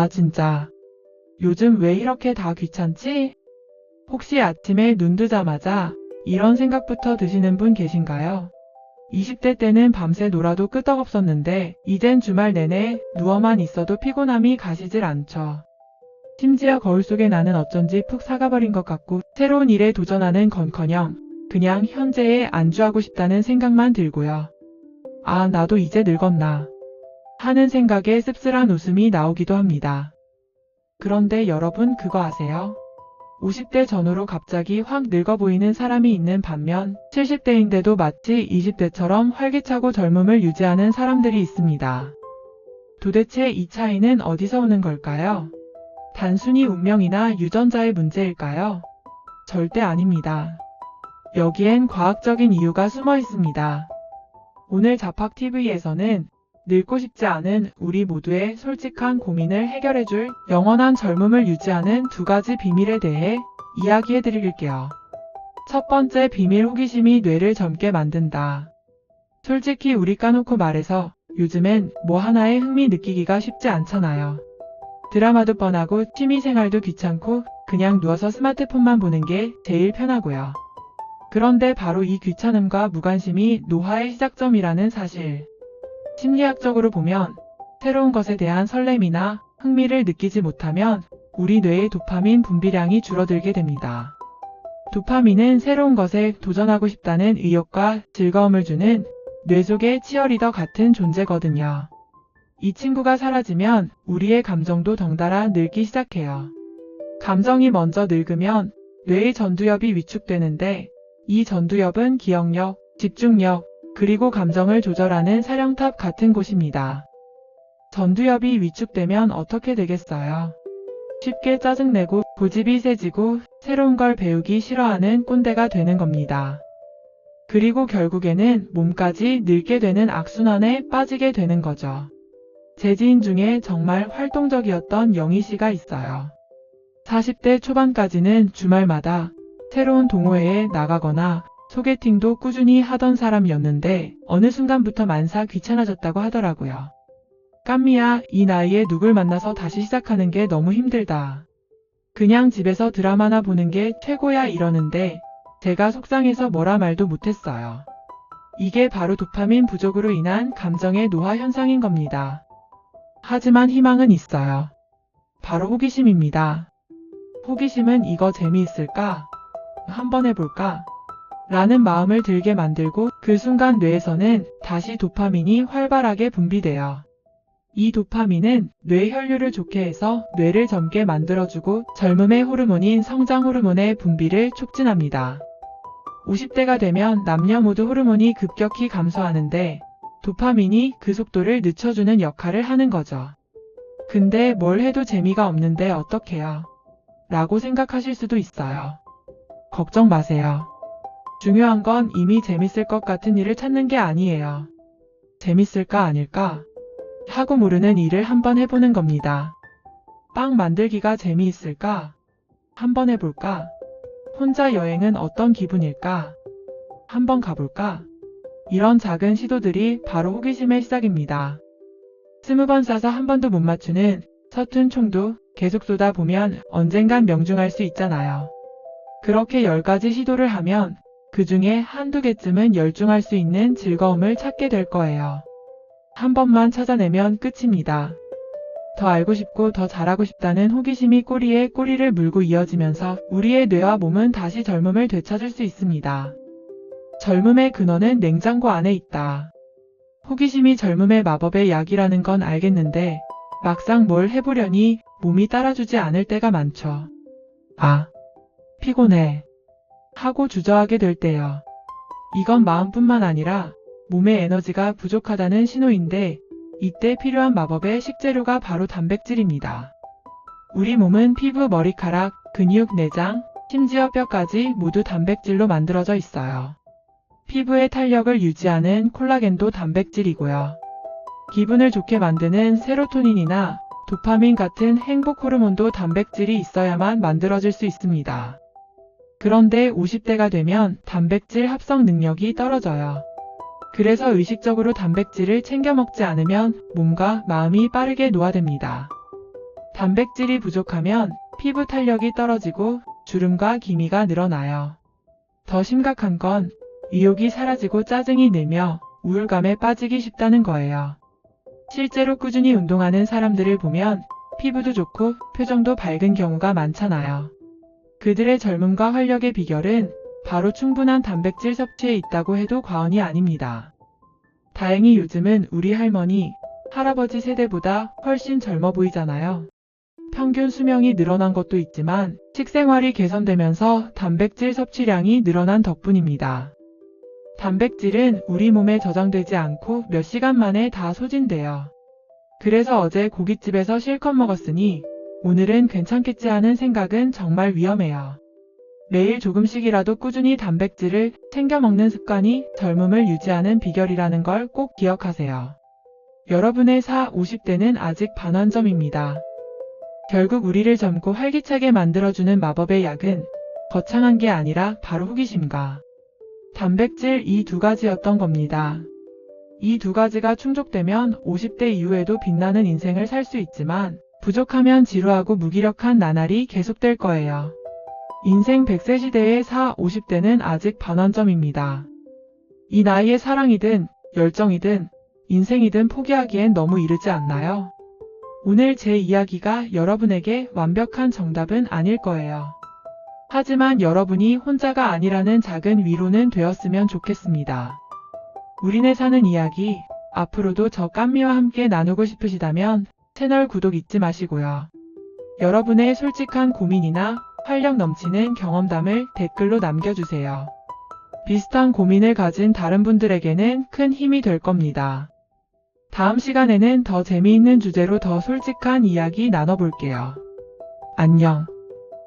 아, 진짜. 요즘 왜 이렇게 다 귀찮지? 혹시 아침에 눈 뜨자마자 이런 생각부터 드시는 분 계신가요? 20대 때는 밤새 놀아도 끄떡없었는데 이젠 주말 내내 누워만 있어도 피곤함이 가시질 않죠. 심지어 거울 속에 나는 어쩐지 푹 사가버린 것 같고 새로운 일에 도전하는 건커녕 그냥 현재에 안주하고 싶다는 생각만 들고요. 아, 나도 이제 늙었나. 하는 생각에 씁쓸한 웃음이 나오기도 합니다. 그런데 여러분 그거 아세요? 50대 전후로 갑자기 확 늙어 보이는 사람이 있는 반면 70대인데도 마치 20대처럼 활기차고 젊음을 유지하는 사람들이 있습니다. 도대체 이 차이는 어디서 오는 걸까요? 단순히 운명이나 유전자의 문제일까요? 절대 아닙니다. 여기엔 과학적인 이유가 숨어 있습니다. 오늘 자팍TV에서는 늙고 싶지 않은 우리 모두의 솔직한 고민을 해결해줄 영원한 젊음을 유지하는 두 가지 비밀에 대해 이야기해 드릴게요. 첫 번째 비밀 호기심이 뇌를 젊게 만든다. 솔직히 우리 까놓고 말해서 요즘엔 뭐 하나에 흥미 느끼기가 쉽지 않잖아요. 드라마도 뻔하고 취미생활도 귀찮고 그냥 누워서 스마트폰만 보는 게 제일 편하고요. 그런데 바로 이 귀찮음과 무관심이 노화의 시작점이라는 사실. 심리학적으로 보면 새로운 것에 대한 설렘이나 흥미를 느끼지 못하면 우리 뇌의 도파민 분비량이 줄어들게 됩니다. 도파민은 새로운 것에 도전하고 싶다는 의욕과 즐거움을 주는 뇌 속의 치어리더 같은 존재거든요. 이 친구가 사라지면 우리의 감정도 덩달아 늙기 시작해요. 감정이 먼저 늙으면 뇌의 전두엽이 위축되는데 이 전두엽은 기억력, 집중력, 그리고 감정을 조절하는 사령탑 같은 곳입니다. 전두엽이 위축되면 어떻게 되겠어요? 쉽게 짜증내고 고집이 세지고 새로운 걸 배우기 싫어하는 꼰대가 되는 겁니다. 그리고 결국에는 몸까지 늙게 되는 악순환에 빠지게 되는 거죠. 제 지인 중에 정말 활동적이었던 영희 씨가 있어요. 40대 초반까지는 주말마다 새로운 동호회에 나가거나 소개팅도 꾸준히 하던 사람이었는데 어느 순간부터 만사 귀찮아졌다고 하더라고요. 깜미야, 이 나이에 누굴 만나서 다시 시작하는 게 너무 힘들다. 그냥 집에서 드라마나 보는 게 최고야 이러는데 제가 속상해서 뭐라 말도 못했어요. 이게 바로 도파민 부족으로 인한 감정의 노화 현상인 겁니다. 하지만 희망은 있어요. 바로 호기심입니다. 호기심은 이거 재미있을까? 한번 해볼까? 라는 마음을 들게 만들고 그 순간 뇌에서는 다시 도파민이 활발하게 분비돼요. 이 도파민은 뇌 혈류를 좋게 해서 뇌를 젊게 만들어주고 젊음의 호르몬인 성장 호르몬의 분비를 촉진합니다. 50대가 되면 남녀 모두 호르몬이 급격히 감소하는데 도파민이 그 속도를 늦춰주는 역할을 하는 거죠. 근데 뭘 해도 재미가 없는데 어떡해요? 라고 생각하실 수도 있어요. 걱정 마세요. 중요한 건 이미 재밌을 것 같은 일을 찾는 게 아니에요. 재밌을까 아닐까? 하고 모르는 일을 한번 해보는 겁니다. 빵 만들기가 재미있을까? 한번 해볼까? 혼자 여행은 어떤 기분일까? 한번 가볼까? 이런 작은 시도들이 바로 호기심의 시작입니다. 스무 번 쏴서 한 번도 못 맞추는 서툰 총도 계속 쏘다 보면 언젠간 명중할 수 있잖아요. 그렇게 10가지 시도를 하면 그 중에 한두 개쯤은 열중할 수 있는 즐거움을 찾게 될 거예요. 한 번만 찾아내면 끝입니다. 더 알고 싶고 더 잘하고 싶다는 호기심이 꼬리에 꼬리를 물고 이어지면서 우리의 뇌와 몸은 다시 젊음을 되찾을 수 있습니다. 젊음의 근원은 냉장고 안에 있다. 호기심이 젊음의 마법의 약이라는 건 알겠는데 막상 뭘 해보려니 몸이 따라주지 않을 때가 많죠. 아, 피곤해. 하고 주저하게 될 때요. 이건 마음뿐만 아니라 몸의 에너지가 부족하다는 신호인데 이때 필요한 마법의 식재료가 바로 단백질입니다. 우리 몸은 피부, 머리카락, 근육, 내장, 심지어 뼈까지 모두 단백질로 만들어져 있어요. 피부의 탄력을 유지하는 콜라겐도 단백질이고요. 기분을 좋게 만드는 세로토닌이나 도파민 같은 행복 호르몬도 단백질이 있어야만 만들어질 수 있습니다. 그런데 50대가 되면 단백질 합성 능력이 떨어져요. 그래서 의식적으로 단백질을 챙겨 먹지 않으면 몸과 마음이 빠르게 노화됩니다. 단백질이 부족하면 피부 탄력이 떨어지고 주름과 기미가 늘어나요. 더 심각한 건 의욕이 사라지고 짜증이 늘며 우울감에 빠지기 쉽다는 거예요. 실제로 꾸준히 운동하는 사람들을 보면 피부도 좋고 표정도 밝은 경우가 많잖아요. 그들의 젊음과 활력의 비결은 바로 충분한 단백질 섭취에 있다고 해도 과언이 아닙니다. 다행히 요즘은 우리 할머니, 할아버지 세대보다 훨씬 젊어 보이잖아요. 평균 수명이 늘어난 것도 있지만 식생활이 개선되면서 단백질 섭취량이 늘어난 덕분입니다. 단백질은 우리 몸에 저장되지 않고 몇 시간 만에 다 소진돼요. 그래서 어제 고깃집에서 실컷 먹었으니 오늘은 괜찮겠지 하는 생각은 정말 위험해요. 매일 조금씩이라도 꾸준히 단백질을 챙겨 먹는 습관이 젊음을 유지하는 비결이라는 걸 꼭 기억하세요. 여러분의 4, 50대는 아직 반환점입니다. 결국 우리를 젊고 활기차게 만들어주는 마법의 약은 거창한 게 아니라 바로 호기심과 단백질 이 두 가지였던 겁니다. 이 두 가지가 충족되면 50대 이후에도 빛나는 인생을 살 수 있지만 부족하면 지루하고 무기력한 나날이 계속될 거예요. 인생 100세 시대의 4, 50대는 아직 반환점입니다. 이 나이에 사랑이든 열정이든 인생이든 포기하기엔 너무 이르지 않나요? 오늘 제 이야기가 여러분에게 완벽한 정답은 아닐 거예요. 하지만 여러분이 혼자가 아니라는 작은 위로는 되었으면 좋겠습니다. 우리네 사는 이야기, 앞으로도 저 깜미와 함께 나누고 싶으시다면 채널 구독 잊지 마시고요. 여러분의 솔직한 고민이나 활력 넘치는 경험담을 댓글로 남겨주세요. 비슷한 고민을 가진 다른 분들에게는 큰 힘이 될 겁니다. 다음 시간에는 더 재미있는 주제로 더 솔직한 이야기 나눠볼게요. 안녕.